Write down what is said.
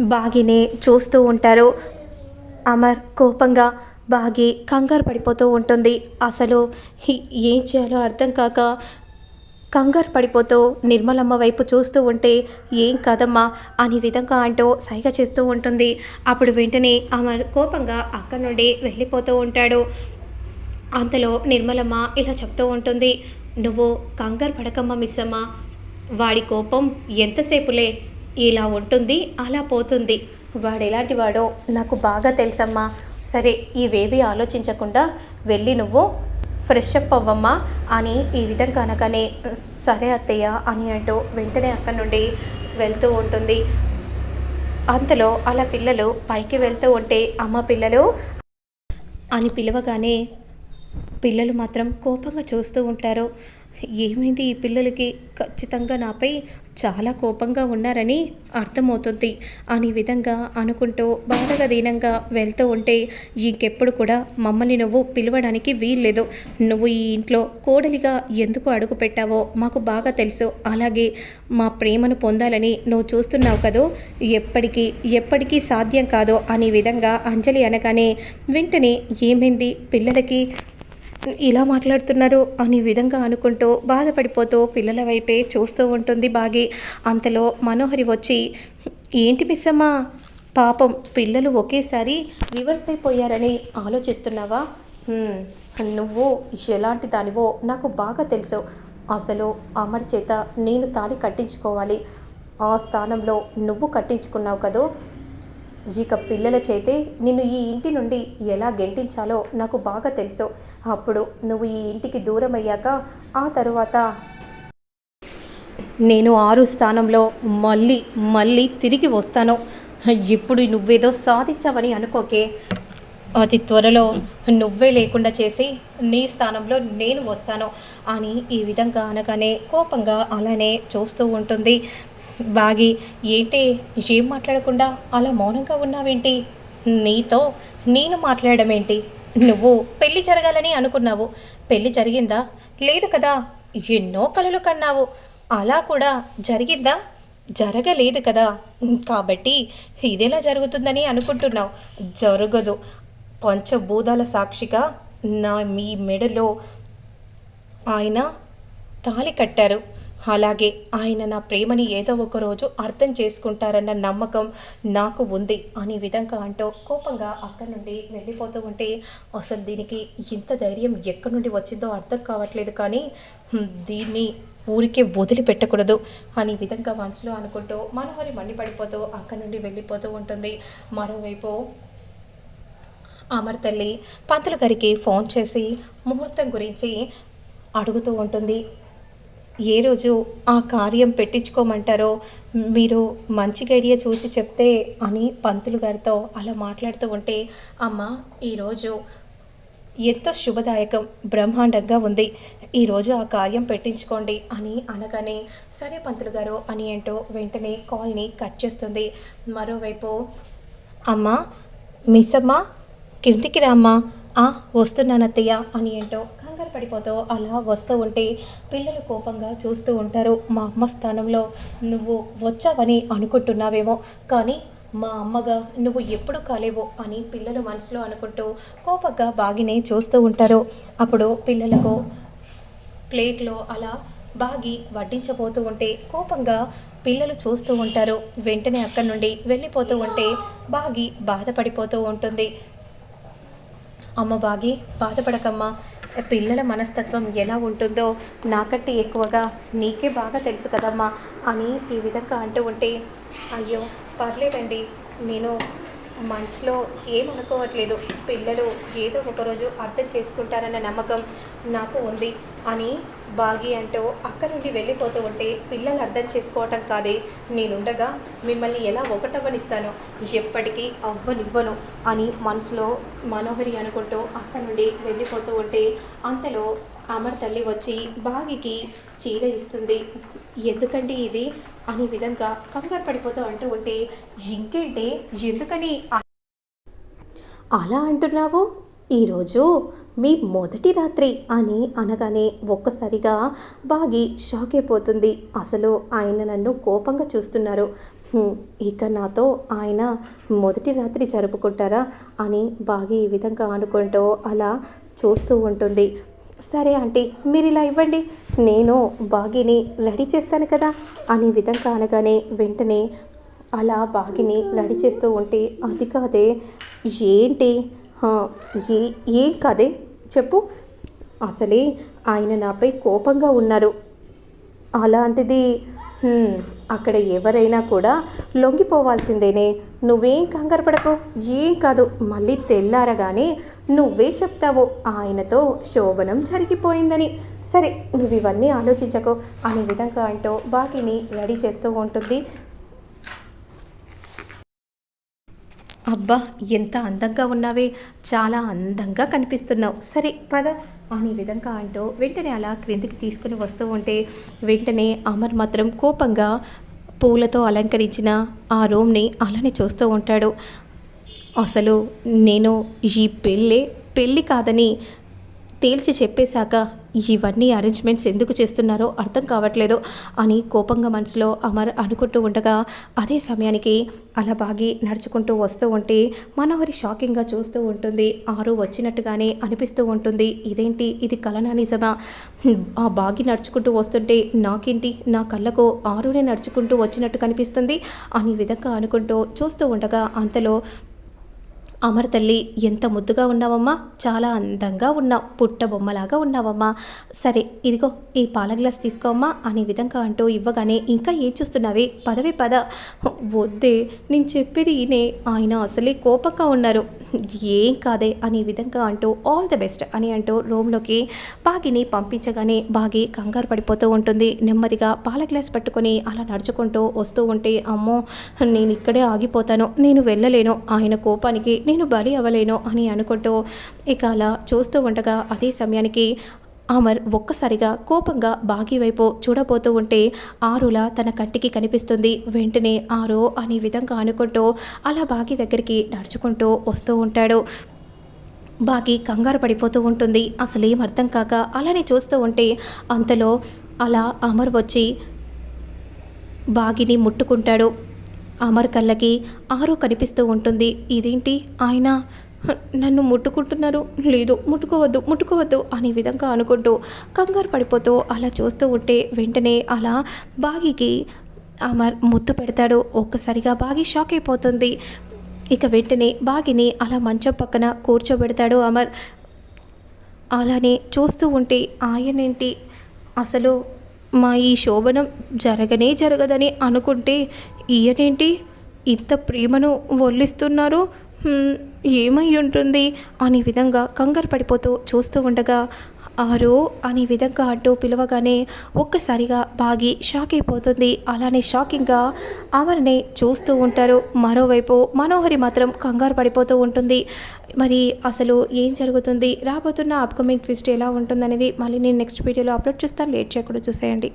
బాగినే చూస్తూ ఉంటారు. అమర్ కోపంగా బాగి కంగారు పడిపోతూ ఉంటుంది. అసలు హి- ఏం చేయాలో అర్థం కాక కంగారు పడిపోతూ నిర్మలమ్మ వైపు చూస్తూ ఉంటే ఏం కదమ్మా అనే విధంగా అంటూ సైగ చేస్తూ ఉంటుంది. అప్పుడు వెంటనే అమర్ కోపంగా అక్కడి నుండి వెళ్ళిపోతూ ఉంటాడు. అంతలో నిర్మలమ్మ ఇలా చెప్తూ ఉంటుంది. నువ్వు కంగారు పడకమ్మ మిస్సమ్మ. వాడి కోపం ఎంతసేపులే ఇలా ఉంటుంది అలా పోతుంది. వాడు ఎలాంటి వాడో నాకు బాగా తెలుసమ్మా. సరే ఇవేవి ఆలోచించకుండా వెళ్ళి నువ్వు ఫ్రెష్ అప్ అవ్వమ్మా అని ఈ విధంగా అనగానే సరే అత్తయ్య అని అంటూ వెంటనే అక్కడి నుండి వెళ్తూ ఉంటుంది. అంతలో అలా పిల్లలు పైకి వెళ్తూ ఉంటే అమ్మ పిల్లలు అని పిలవగానే పిల్లలు మాత్రం కోపంగా చూస్తూ ఉంటారు. ఏమైంది? ఈ పిల్లలకి ఖచ్చితంగా నాపై చాలా కోపంగా ఉన్నారని అర్థమవుతుంది. అని విధంగా అనుకుంటూ బాధగా దీనంగా వెళ్తూ ఉంటే ఇంకెప్పుడు కూడా మమ్మల్ని నువ్వు పిలవడానికి వీల్లేదు. నువ్వు ఈ ఇంట్లో కోడలిగా ఎందుకు అడుగు పెట్టావో మాకు బాగా తెలుసు. అలాగే మా ప్రేమను పొందాలని నువ్వు చూస్తున్నావు కదూ? ఎప్పటికీ ఎప్పటికీ సాధ్యం కాదో. అనే విధంగా అంజలి అనగానే వెంటనే ఏమైంది? పిల్లలకి ఇలా మాట్లాడుతున్నారు అనే విధంగా అనుకుంటూ బాధపడిపోతూ పిల్లల వైపే చూస్తూ ఉంటుంది బాగి. అంతలో మనోహరి వచ్చి ఏంటి మిస్సమ్మా? పాపం పిల్లలు ఒకేసారి రివర్స్ అయిపోయారని ఆలోచిస్తున్నావా? నువ్వు ఎలాంటి దానివో నాకు బాగా తెలుసు. అసలు అమర్ చేత నేను తాళి కట్టించుకోవాలి. ఆ స్థానంలో నువ్వు కట్టించుకున్నావు కదూ? ఇక పిల్లల చేతే నిన్ను ఈ ఇంటి నుండి ఎలా గెంటించాలో నాకు బాగా తెలుసు. అప్పుడు నువ్వు ఈ ఇంటికి దూరం అయ్యాక ఆ తరువాత నేను ఆరు స్థానంలో మళ్ళీ మళ్ళీ తిరిగి వస్తాను. ఇప్పుడు నువ్వేదో సాధించావని అనుకోకే. అతి త్వరలో నువ్వే లేకుండా చేసి నీ స్థానంలో నేను వస్తాను అని ఈ విధంగా అనగానే కోపంగా అలానే చూస్తూ ఉంటుంది. వాగి ఏంటి? ఏం మాట్లాడకుండా అలా మౌనంగా ఉన్నావేంటి? నీతో నేను మాట్లాడడం ఏంటి నువ్వు పెళ్ళి జరగాలని అనుకున్నావు. పెళ్ళి జరిగిందా? లేదు కదా. ఎన్నో కలలు కన్నావు. అలా కూడా జరిగిందా? జరగలేదు కదా. కాబట్టి ఇదేలా జరుగుతుందని అనుకుంటున్నావు? జరగదు. పంచభూతాల సాక్షిగా నా మీ మెడలో ఆయన తాళి కట్టారు. అలాగే ఆయన నా ప్రేమని ఏదో ఒక రోజు అర్థం చేసుకుంటారన్న నమ్మకం నాకు ఉంది అనే విధంగా అంటూ కోపంగా అక్కడి నుండి వెళ్ళిపోతూ ఉంటే అసలు దీనికి ఇంత ధైర్యం ఎక్కడి నుండి వచ్చిందో అర్థం కావట్లేదు కానీ దీన్ని ఊరికే వదిలిపెట్టకూడదు అనే విధంగా మనసులో అనుకుంటూ మనోహరి మండిపడిపోతూ అక్కడి నుండి వెళ్ళిపోతూ ఉంటుంది. మరోవైపు అమర్ తల్లి పంతులు గారికి ఫోన్ చేసి ముహూర్తం గురించి అడుగుతూ ఉంటుంది. ఏ రోజు ఆ కార్యం పెట్టించుకోమంటారో మీరు మంచి గడియ చూసి చెప్తే అని పంతులు గారితో అలా మాట్లాడుతూ ఉంటే అమ్మ ఈరోజు ఎంతో శుభదాయకం బ్రహ్మాండంగా ఉంది. ఈరోజు ఆ కార్యం పెట్టించుకోండి అని అనగానే సరే పంతులు గారు అని ఏంటో వెంటనే కాల్ని కట్ చేస్తుంది. మరోవైపు అమ్మా మిస్ అమ్మా కిందికి రామ్మా ఆ వస్తున్నాను అని ఏంటో పడిపోతూ అలా వస్తూ ఉంటే పిల్లలు కోపంగా చూస్తూ ఉంటారు. మా అమ్మ స్థానంలో నువ్వు వచ్చావని అనుకుంటున్నావేమో కానీ మా అమ్మగా నువ్వు ఎప్పుడు కాలేవు అని పిల్లలు మనసులో అనుకుంటూ కోపంగా బాగినే చూస్తూ ఉంటారు. అప్పుడు పిల్లలకు ప్లేట్లో అలా బాగి వడ్డించబోతూ ఉంటే కోపంగా పిల్లలు చూస్తూ ఉంటారు. వెంటనే అక్కడి నుండి వెళ్ళిపోతూ ఉంటే బాగి బాధపడిపోతూ ఉంటుంది. అమ్మ బాగి బాధపడకమ్మా పిల్లల మనస్తత్వం ఎలా ఉంటుందో నాకంటే ఎక్కువగా నీకే బాగా తెలుసు కదమ్మా అని ఈ విధంగా అంటూ ఉంటే అయ్యో పర్లేదండి. నేను మనసులో ఏమనుకోవట్లేదు పిల్లలు ఏదో ఒకరోజు అర్థం చేసుకుంటారన్న నమ్మకం నాకు ఉంది. అని బాగి అంటూ అక్కడి నుండి వెళ్ళిపోతూ ఉంటే పిల్లలు అర్థం చేసుకోవటం కాదే. నేనుండగా మిమ్మల్ని ఎలా ఒకటవ్వనిస్తాను? ఎప్పటికీ అవ్వనివ్వను అని మనసులో మనోహరి అనుకుంటూ అక్కడి నుండి వెళ్ళిపోతూ ఉంటే అంతలో అమర్ తల్లి వచ్చి బాగికి చీర ఇస్తుంది. ఎందుకండి ఇది? అనే విధంగా కంగారు పడిపోతూ అంటూ ఉంటే ఇంకేంటే ఎందుకని అలా అంటున్నావు? ఈరోజు మీ మొదటి రాత్రి అని అనగానే ఒక్కసారిగా బాగి షాక్ అయిపోతుంది. అసలు ఆయన నన్ను కోపంగా చూస్తున్నారు. ఇక నాతో ఆయన మొదటి రాత్రి జరుపుకుంటారా అని బాగి ఈ విధంగా అనుకుంటూ అలా చూస్తూ ఉంటుంది. సరే ఆంటీ మీరు ఇలా ఇవ్వండి. నేను బాగిని రెడీ చేస్తాను కదా అనే విధంగా అనగానే వెంటనే అలా బాగిని రెడీ చేస్తూ ఉంటే అది కాదే ఏంటి? ఏ ఏం కాదే? చెప్పు. అసలే ఆయన నాపై కోపంగా ఉన్నారు. అలాంటిది అక్కడ ఎవరైనా కూడా లొంగిపోవాల్సిందేనే. నువ్వేం కంగారు పడకు ఏం కాదు మళ్ళీ తెల్లారగానే నువ్వే చెప్తావు ఆయనతో శోభనం జరిగిపోయిందని. సరే నువ్వు ఇవన్నీ ఆలోచించకు అనే విధంగా అంటూ వాటిని రెడీ చేస్తూ ఉంటుంది. అబ్బా ఎంత అందంగా ఉన్నావే చాలా అందంగా కనిపిస్తున్నావు. సరే పద అని విధంగా అంటూ వెంటనే అలా క్రిందికి తీసుకుని వస్తూ ఉంటే వెంటనే అమర్ మాత్రం కోపంగా పూలతో అలంకరించిన ఆ రూమ్ని అలానే చూస్తూ ఉంటాడు. అసలు నేను ఈ పెళ్ళే పెళ్ళి కాదని తేల్చి చెప్పేశాక ఇవన్నీ అరేంజ్మెంట్స్ ఎందుకు చేస్తున్నారో అర్థం కావట్లేదు అని కోపంగా మనసులో అమర్ అనుకుంటూ ఉండగా అదే సమయానికి అలా బాగి నడుచుకుంటూ వస్తూ ఉంటే మనోహరి షాకింగ్గా చూస్తూ ఉంటుంది. ఆరు వచ్చినట్టుగానే అనిపిస్తూ ఉంటుంది. ఇదేంటి? ఇది కలనా నిజమా? ఆ బాగి నడుచుకుంటూ వస్తుంటే నాకేంటి? నా కళ్ళకు ఆరునే నడుచుకుంటూ వచ్చినట్టు కనిపిస్తుంది అని విధంగా అనుకుంటూ చూస్తూ ఉండగా అంతలో అమర తల్లి ఎంత ముద్దుగా ఉన్నావమ్మా? చాలా అందంగా ఉన్నావు. పుట్ట బొమ్మలాగా ఉన్నావమ్మా. సరే ఇదిగో ఈ పాల గ్లాస్ తీసుకోమ్మా అనే విధంగా అంటూ ఇవ్వగానే ఇంకా ఏం చూస్తున్నావే? పదవి పద. వద్దే నేను చెప్పేది ఈయనే. ఆయన అసలే కోపంగా ఉన్నారు. ఏం కాదే అనే విధంగా అంటూ ఆల్ ద బెస్ట్ అని అంటూ రూమ్లోకి బాగిని పంపించగానే బాగి కంగారు పడిపోతూ ఉంటుంది. నెమ్మదిగా పాల గ్లాస్ పట్టుకొని అలా నడుచుకుంటూ వస్తూ ఉంటే అమ్మో నేను ఇక్కడే ఆగిపోతాను. నేను వెళ్ళలేను. ఆయన కోపానికి నేను బలి అవ్వలేను అని అనుకుంటూ ఇక అలా చూస్తూ ఉండగా అదే సమయానికి అమర్ ఒక్కసారిగా కోపంగా బాగి వైపు చూడబోతూ ఉంటే ఆరులా తన కంటికి కనిపిస్తుంది. వెంటనే ఆరు అనే విధంగా అనుకుంటూ అలా బాగి దగ్గరికి నడుచుకుంటూ వస్తూ ఉంటాడు. బాగి కంగారు పడిపోతూ ఉంటుంది. అసలు ఏం అర్థం కాక అలానే చూస్తూ ఉంటే అంతలో అలా అమర్ వచ్చి బాగిని ముట్టుకుంటాడు. అమర్ కళ్ళకి ఆరు కనిపిస్తూ ఉంటుంది. ఇదేంటి? ఆయన? నన్ను ముట్టుకుంటున్నారు? లేదు ముట్టుకోవద్దు ముట్టుకోవద్దు అనే విధంగా అనుకుంటూ కంగారు పడిపోతూ అలా చూస్తూ ఉంటే వెంటనే అలా బాగికి అమర్ ముద్దు పెడతాడు. ఒక్కసారిగా బాగి షాక్ అయిపోతుంది. ఇక వెంటనే బాగిని అలా మంచం పక్కన కూర్చోబెడతాడు అమర్. అలానే చూస్తూ ఉంటే ఆయనేంటి? అసలు మా ఈ శోభనం జరగనే జరగదని అనుకుంటే ఈయనేంటి? ఇంత ప్రేమను వల్లిస్తున్నారు? ఏమై ఉంటుంది? అనే విధంగా కంగారు పడిపోతూ చూస్తూ ఉండగా ఆరో అనే విధంగా అంటూ పిలవగానే ఒక్కసారిగా బాగి షాక్ అయిపోతుంది. అలానే షాకింగ్గా ఆమెనే చూస్తూ ఉంటారు. మరోవైపు మనోహరి మాత్రం కంగారు పడిపోతూ ఉంటుంది. మరి అసలు ఏం జరుగుతుంది? రాబోతున్న అప్కమింగ్ ట్విస్ట్ ఎలా ఉంటుందనేది మళ్ళీ నేను నెక్స్ట్ వీడియోలో అప్లోడ్ చేస్తాను. లేట్ చేయకుండా చూసేయండి.